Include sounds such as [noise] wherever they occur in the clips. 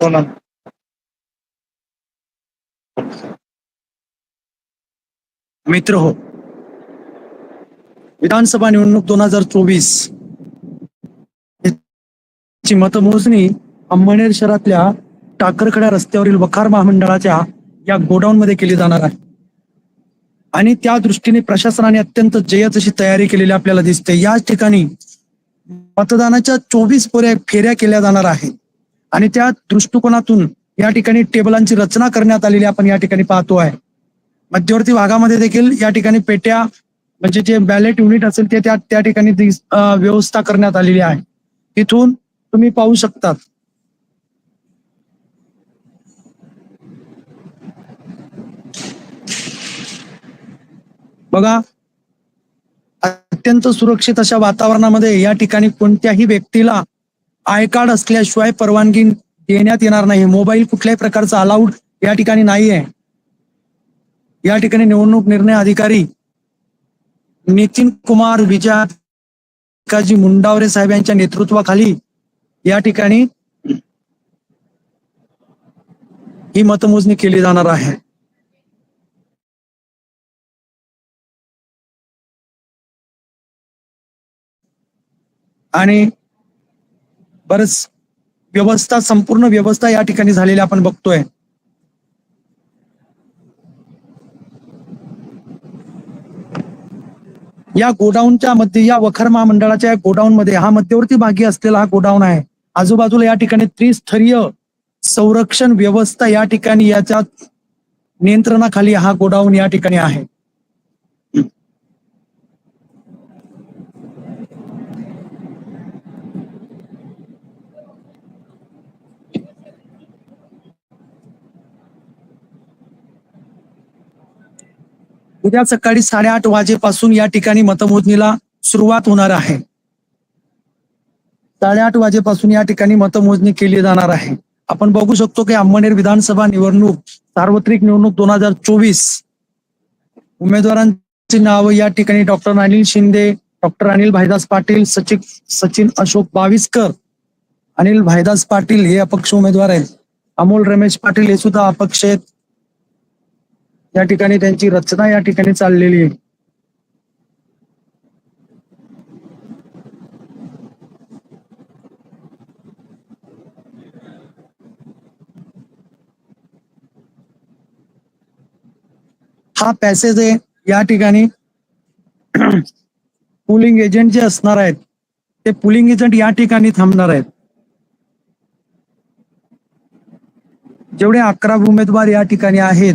हो बोला मित्र हो. विधानसभा निवडणूक दोन हजार चोवीस. ची मतमोजणी अंमळनेर शहरातल्या टाकरखड्या रस्त्यावरील वखार महामंडळाच्या या गोडाऊन मध्ये केली जाणार आहे. आणि त्या दृष्टीने प्रशासनाने अत्यंत जयच अशी तयारी केलेली आपल्याला दिसते. याच ठिकाणी मतदानाच्या चोवीस पर्याय फेऱ्या केल्या जाणार आहेत. आणि त्या दृष्टिकोनातून या ठिकाणी टेबलांची रचना करण्यात आलेली आपण या ठिकाणी पाहतो आहे. मध्यवर्ती भागामध्ये देखील या ठिकाणी पेट्या म्हणजे जे बॅलेट युनिट असेल ते त्या त्या ठिकाणी व्यवस्था करण्यात आलेली आहे. इथून तुम्ही पाहू शकतात. बघा अत्यंत सुरक्षित अशा वातावरणामध्ये या ठिकाणी कोणत्याही व्यक्तीला आय कार्ड असल्याशिवाय परवानगी देण्यात येणार नाही. मोबाईल कुठल्याही प्रकारचा अलाउड या ठिकाणी नाही आहे या ठिकाणी निवडणूक निर्णय अधिकारी नितीन कुमार विजयाजी मुंडावरे साहेब यांच्या नेतृत्वाखाली या ठिकाणी ही मतमोजणी केली जाणार आहे. आणि बरंच व्यवस्था संपूर्ण व्यवस्था या ठिकाणी झालेली आपण बघतोय. या गोडाऊनच्या मध्ये या वखर महामंडळाच्या गोडाऊन मध्ये हा मध्यवर्ती भागी असलेला हा गोडाऊन आहे. आजूबाजूला या ठिकाणी त्रिस्तरीय संरक्षण व्यवस्था या ठिकाणी याच्या नियंत्रणाखाली हा गोडाऊन या ठिकाणी आहे. उद्या सकाळी साडेआठ वाजेपासून या ठिकाणी मतमोजणीला सुरुवात होणार आहे. साडेआठ वाजेपासून या ठिकाणी मतमोजणी केली जाणार आहे. आपण बघू शकतो की अंमळनेर विधानसभा निवडणूक सार्वत्रिक निवडणूक दोन हजार चोवीस उमेदवारांची नावं या ठिकाणी डॉक्टर अनिल शिंदे डॉक्टर अनिल भाईदास पाटील सचिन सचिन अशोक बाविस्कर अनिल भाईदास पाटील हे अपक्ष उमेदवार आहेत. अमोल रमेश पाटील हे सुद्धा अपक्ष आहेत. या ठिकाणी त्यांची रचना या ठिकाणी चाललेली आहे. हा पॅसेज आहे या ठिकाणी [clears throat] पुलिंग एजंट जे असणार आहेत ते पुलिंग एजंट या ठिकाणी थांबणार आहेत. जेवढे अकरा उमेदवार या ठिकाणी आहेत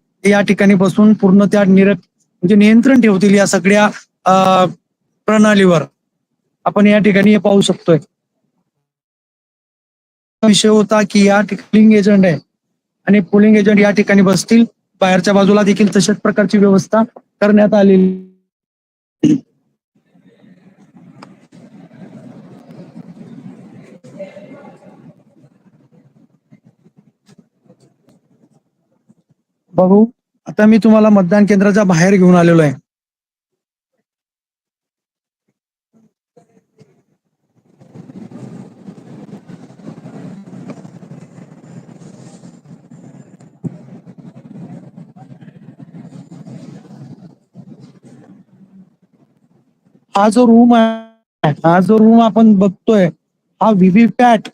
या ठिकाणी बसून पूर्ण त्या निर म्हणजे नियंत्रण ठेवतील या सगळ्या प्रणालीवर. आपण या ठिकाणी हे पाहू शकतोय. विषय होता की या ठिकाणी एजंट आहे. आणि पोलिंग एजंट या ठिकाणी बसतील. बाहेरच्या बाजूला देखील तशाच प्रकारची व्यवस्था करण्यात आलेली बघू. आता मी तुम्हाला मतदान केंद्राच्या बाहेर घेऊन आलेलो आहे. हा जो रूम आहे हा जो रूम आपण बघतोय हा व्हीव्हीपॅट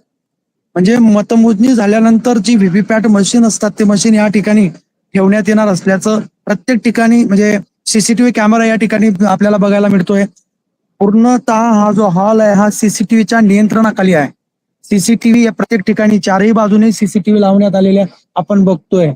म्हणजे मतमोजणी झाल्यानंतर जी व्हीव्हीपॅट मशीन असतात ते मशीन या ठिकाणी ठेवण्यात येणार असल्याचं प्रत्येक ठिकाणी म्हणजे सीसीटीव्ही कॅमेरा या ठिकाणी आपल्याला बघायला मिळतोय. पूर्णतः हा जो हॉल आहे हा सीसीटीव्हीच्या नियंत्रणाखाली आहे. सीसीटीव्ही या प्रत्येक ठिकाणी चारही बाजूने सीसीटीव्ही लावण्यात आलेले आपण बघतोय.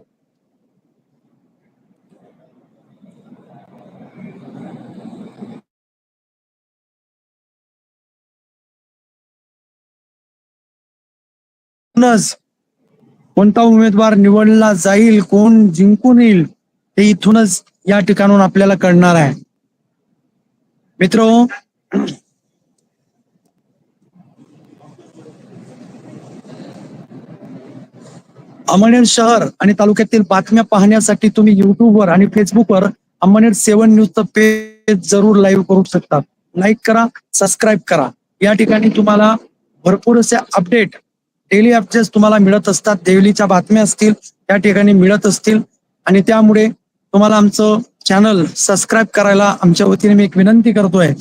कोणता उमेदवार निवडला जाईल कोण जिंकून येईल ते इथूनच या ठिकाणून आपल्याला कळणार आहे. मित्र अमळनेर शहर आणि तालुक्यातील बातम्या पाहण्यासाठी तुम्ही युट्यूबवर आणि फेसबुकवर अमळनेर सेवन न्यूजचं पेज जरूर लाईव्ह करू शकता. लाईक करा सबस्क्राईब करा. या ठिकाणी तुम्हाला भरपूर असे अपडेट डेली अपडेट्स तुम्हाला मिळत असतात. देवलीच्या बातम्या असतील त्या ठिकाणी मिळत असतील. आणि त्यामुळे तुम्हाला आमचं चॅनल सबस्क्राईब करायला आमच्या वतीने मी एक विनंती करतोय.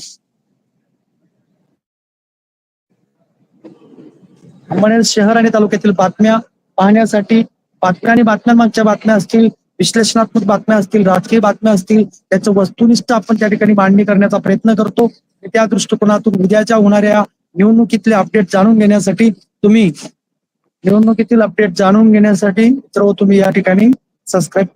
अमळनेर शहर आणि तालुक्यातील बातम्या पाहण्यासाठी बातम्या आणि बातम्यांमागच्या बातम्या असतील विश्लेषणात्मक बातम्या असतील राजकीय बातम्या असतील त्याचं वस्तुनिष्ठ आपण त्या ठिकाणी मांडणी करण्याचा प्रयत्न करतो. त्या दृष्टिकोनातून उद्याच्या होणाऱ्या निवडणुकीतले अपडेट जाणून घेण्यासाठी तुम्ही निवडणुकीतील अपडेट जाणून घेण्यासाठी मित्र तुम्ही या ठिकाणी सबस्क्राईब